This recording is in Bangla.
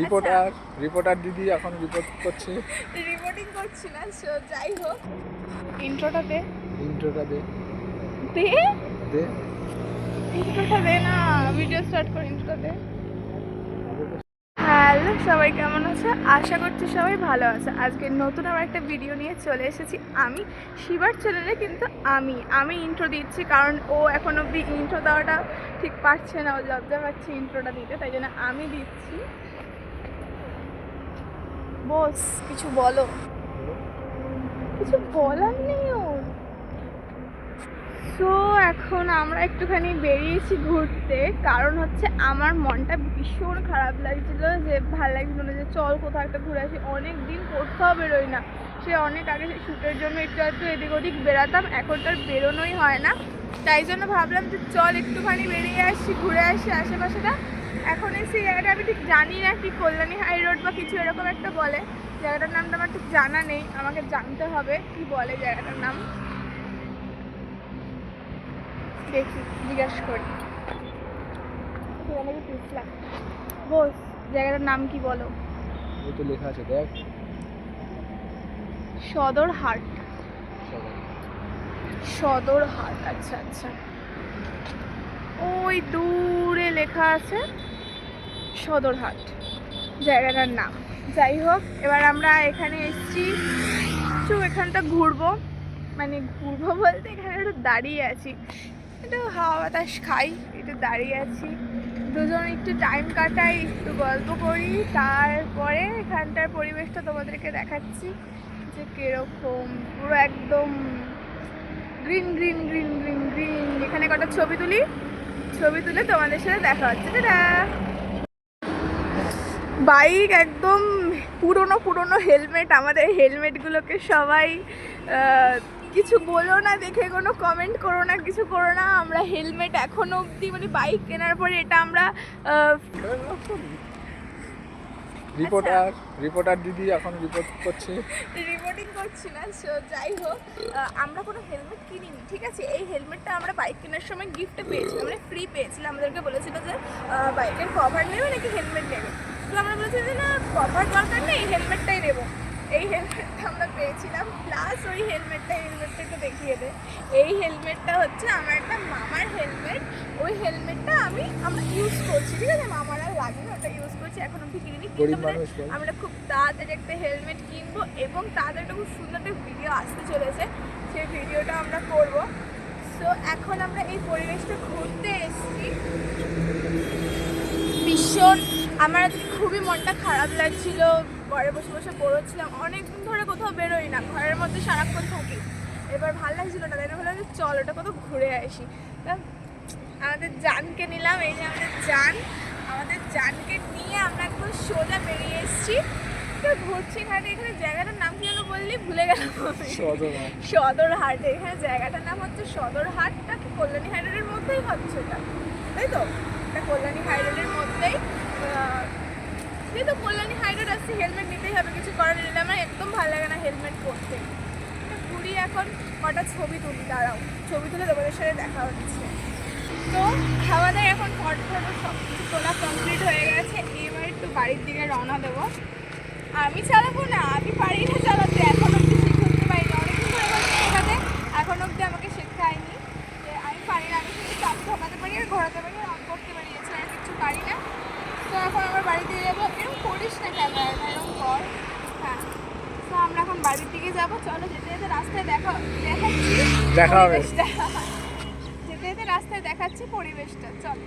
রিপোর্টার রিপোর্টার দিদি এখন রিপোর্ট করছে। রিপোর্টিং করছি না সো যাই হোক। ইন্ট্রোটা দে। ইন্ট্রোটা দে। দে? দে। ইন্ট্রোটা দে না ভিডিও স্টার্ট করে ইন্ট্রোটা দে। সবাই কেমন আছে? আশা করছি সবাই ভালো আছে। আজকে নতুন আমার একটা ভিডিও নিয়ে চলে এসেছি। আমি শিবার চ্যানেলে কিন্তু আমি আমি ইন্ট্রো দিচ্ছি কারণ ও এখন অবধি ইন্ট্রো দেওয়াটা ঠিক পারছে না। ও লজ্জা পাচ্ছে ইন্ট্রোটা দিতে, তাই জন্য আমি দিচ্ছি। বস, কিছু বলো। কিছু বলার নেই তো এখন আমরা একটুখানি বেরিয়েছি ঘুরতে। কারণ হচ্ছে আমার মনটা ভীষণ খারাপ লাগছিল যে ভালো লাগছিল না যে চল কোথাও একটা ঘুরে আসি। অনেক দিন কোথাও বেরোই না। সে অনেক আগে সে শ্যুটের জন্য একটু একটু এদিক ওদিক বেরাতাম এখন তো আর বেরোনোই হয় না। তাই জন্য ভাবলাম যে চল একটুখানি বেরিয়ে আসি, ঘুরে আসি আশেপাশেটা। এখন এসে জায়গাটা আমি ঠিক জানি না কি কল্যাণী হাই রোড বা কিছু এরকম একটা বলে। জায়গাটার নামটা আমার ঠিক জানা নেই। আমাকে জানতে হবে কি বলে জায়গাটার নাম। জিজ্ঞাসা করি। আমাকে পুছলাম বস জায়গাটার নাম কি বলো? ওই তো লেখা আছে দেখ। সদর হাট সদর। হাট আচ্ছা আচ্ছা। ওই দূরে লেখা আছে সদর হাট জায়গাটার নাম। যাই হোক এবার আমরা এখানে এসেছি। একটু এখানটা ঘুরবো। মানে ঘুরবো বলতে এখানে একটু দাঁড়িয়ে আছি। একটু হাওয়া বাতাস খাই, একটু দাঁড়িয়ে আছি। দুজন একটু টাইম কাটাই, একটু গল্প করি। তারপরে এখানটার পরিবেশটা তোমাদেরকে দেখাচ্ছি যে কীরকম, পুরো একদম green green green green green এখানে কটা ছবি তুলি? ছবি তুলে তোমাদের সাথে দেখা হচ্ছে। টাটা! বাইক একদম পুরনো পুরনো হেলমেট আমাদের হেলমেটগুলোকে সবাই কিছু বলো না দেখে কোনো কমেন্ট করো না কিছু করো না। আমরা হেলমেট এখনও অবধি মানে বাইক কেনার পরে এটা আমরা রিপোর্টার রিপোর্টার দিদি এখন রিপোর্ট করছে। রিপোর্টিং করছি না সো যাই হোক আমরা কোনো হেলমেট কিনিনি ঠিক আছে? এই হেলমেটটা আমরা বাইক কেনার সময় গিফটে পেয়েছিলাম মানে ফ্রি পেয়েছিলাম। আমাদেরকে বলেছিল যে বাইকের কভার নেবে নাকি হেলমেট নেবে? তো আমরা বলেছি যে না কভার দরকার নেই হেলমেটটাই নেব। এই হেলমেটটা আমরা পেয়েছিলাম প্লাস ওই হেলমেটটা হেলমেটটা একটু দেখিয়ে দে। এই হেলমেটটা হচ্ছে আমার একটা মামার হেলমেট ওই হেলমেটটা আমি আমরা ইউজ করছি ঠিক আছে? মামার আর লাগে না ওটা ইউজ করছি এখন অব্দি কিনিনি। কিন্তু গরিব আমরা- খুব তাড়াতাড়ি একটা হেলমেট কিনবো এবং তাদের একটা খুব সুন্দর একটা ভিডিও আসতে চলেছে। সেই ভিডিওটা আমরা করব। সো এখন আমরা এই পরিবেশটা ঘুরতে এসেছি। ভীষণ আমার খুবই মনটা খারাপ লাগছিল। ঘরে বসে বসে পড়ছিলাম অনেকদিন ধরে কোথাও বেরোই না ঘরের মধ্যে সারাক্ষণ থাকি। এবার ভালো লাগছিল না তাই যে চল ওটা কোথাও ঘুরে আসি। তা আমাদের জানকে নিলাম এই যে আমাদের জান। আমাদের জানকে নিয়ে আমরা একদম সোজা বেরিয়ে এসেছি। ঘুরছি এখানে এখানে জায়গাটার নাম কি যেন বললি? ভুলে গেলাম। সদর হাটে এখানে জায়গাটার নাম হচ্ছে সদর হাটটা কি কল্যাণী হাই রোডের মধ্যেই হচ্ছে এটা তাই তো? এটা কল্যাণী হাই রোডের মধ্যেই কল্যাণী হাই হেলমেট নিতেই হবে, কিছু করার নেই। আমার একদম ভালো লাগে না হেলমেট পরতে। ঘুরি এখন কটা ছবি তুলি? দাঁড়াও, ছবি তুলে তোমাদের সাথে দেখা হচ্ছে। তো আমাদের এখন ফটো ফটো সব কিছু তোলা কমপ্লিট হয়ে গেছে, এবার একটু বাড়ির দিকে রওনা দেবো। আমি চালাবো না, আমি পারি না চালাতে, এখন অব্দি শিখে উঠতে পারি না অনেকদিন কিছু শেখাতে এখন অব্দি আমাকে শেখায়নি যে আমি পারি না, আমি শুধু চাপ ঢোকাতে পারি আর ঘোরাতে পারি, আর করতে পারি, এছাড়া কিছু পারি না। তো এখন আমরা বাড়িতে যাব। এরকম করিস না ক্যামেরাটা এরকম কর। হ্যাঁ। তো আমরা এখন বাড়ির দিকে যাব। চলো যেতে যেতে রাস্তায় দেখা দেখাচ্ছি দেখা হবে। যেতে যেতে রাস্তায় দেখাচ্ছি পরিবেশটা। চল।